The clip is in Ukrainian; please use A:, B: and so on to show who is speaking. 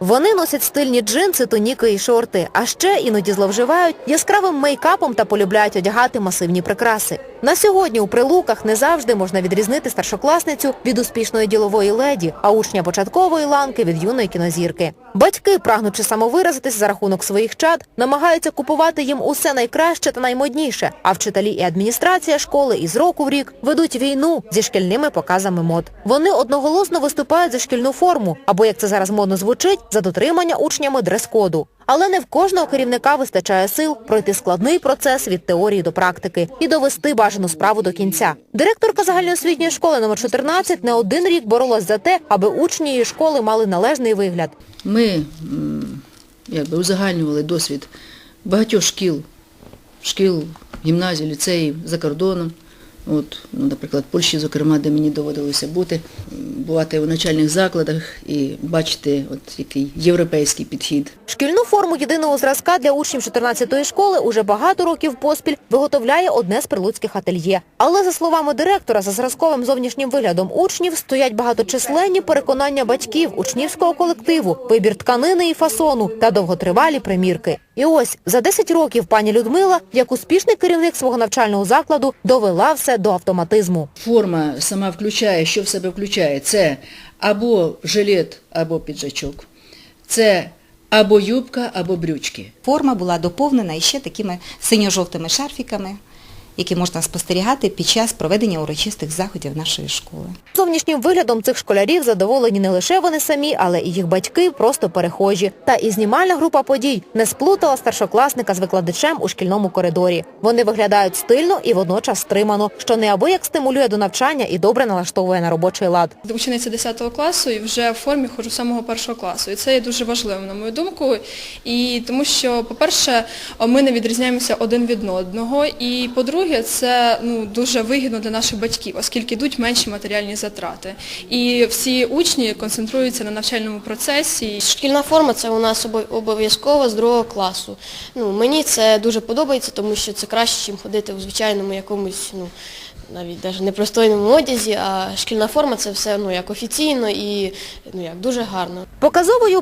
A: Вони носять стильні джинси, тоніки і шорти, а ще іноді зловживають яскравим мейкапом та полюбляють одягати масивні прикраси. На сьогодні у прилуках не завжди можна відрізнити старшокласницю від успішної ділової леді, а учня початкової ланки від юної кінозірки. Батьки, прагнучи самовиразитись за рахунок своїх чад, намагаються купувати їм усе найкраще та наймодніше, а вчителі і адміністрація школи із року в рік ведуть війну зі шкільними показами мод. Вони одноголосно виступають за шкільну форму, або, як це зараз модно звучить, за дотримання учнями дрес-коду. Але не в кожного керівника вистачає сил пройти складний процес від теорії до практики і довести бажану справу до кінця. Директорка загальноосвітньої школи номер 14 не один рік боролась за те, аби учні її школи мали належний вигляд.
B: Ми якби узагальнювали досвід багатьох шкіл, шкіл, гімназій, ліцеїв за кордоном. От, ну, наприклад, в Польщі, зокрема, де мені доводилося бути, бувати у навчальних закладах і бачити, от який європейський підхід.
A: Шкільну форму єдиного зразка для учнів 14-ї школи уже багато років поспіль виготовляє одне з прилуцьких ательє. Але за словами директора, за зразковим зовнішнім виглядом учнів стоять багаточисленні переконання батьків, учнівського колективу, вибір тканини і фасону та довготривалі примірки. І ось за 10 років пані Людмила, як успішний керівник свого навчального закладу, довела все до автоматизму.
B: Форма сама включає, що в себе включає? Це або жилет, або піджачок. Це або юбка, або брючки.
C: Форма була доповнена іще такими синьо-жовтими шарфіками, які можна спостерігати під час проведення урочистих заходів нашої школи.
A: Зовнішнім виглядом цих школярів задоволені не лише вони самі, але і їх батьки просто перехожі. Та і знімальна група подій не сплутала старшокласника з викладачем у шкільному коридорі. Вони виглядають стильно і водночас стримано, що неабияк стимулює до навчання і добре налаштовує на робочий лад.
D: учениця 10 класу і вже в формі ходжу з самого першого класу. І це є дуже важливим, на мою думку. І тому що, по-перше, ми не відрізняємося один від одного. І по-друге, це ну, дуже вигідно для наших батьків, оскільки йдуть менші матеріальні затрати. І всі учні концентруються на навчальному процесі.
E: Шкільна форма це у нас обов'язково з другого класу. Ну, мені це дуже подобається, тому що це краще, ніж ходити у звичайному якомусь, ну, навіть навіть непристойному одязі, а шкільна форма це все ну, як офіційно і ну, як дуже гарно.
A: Показовою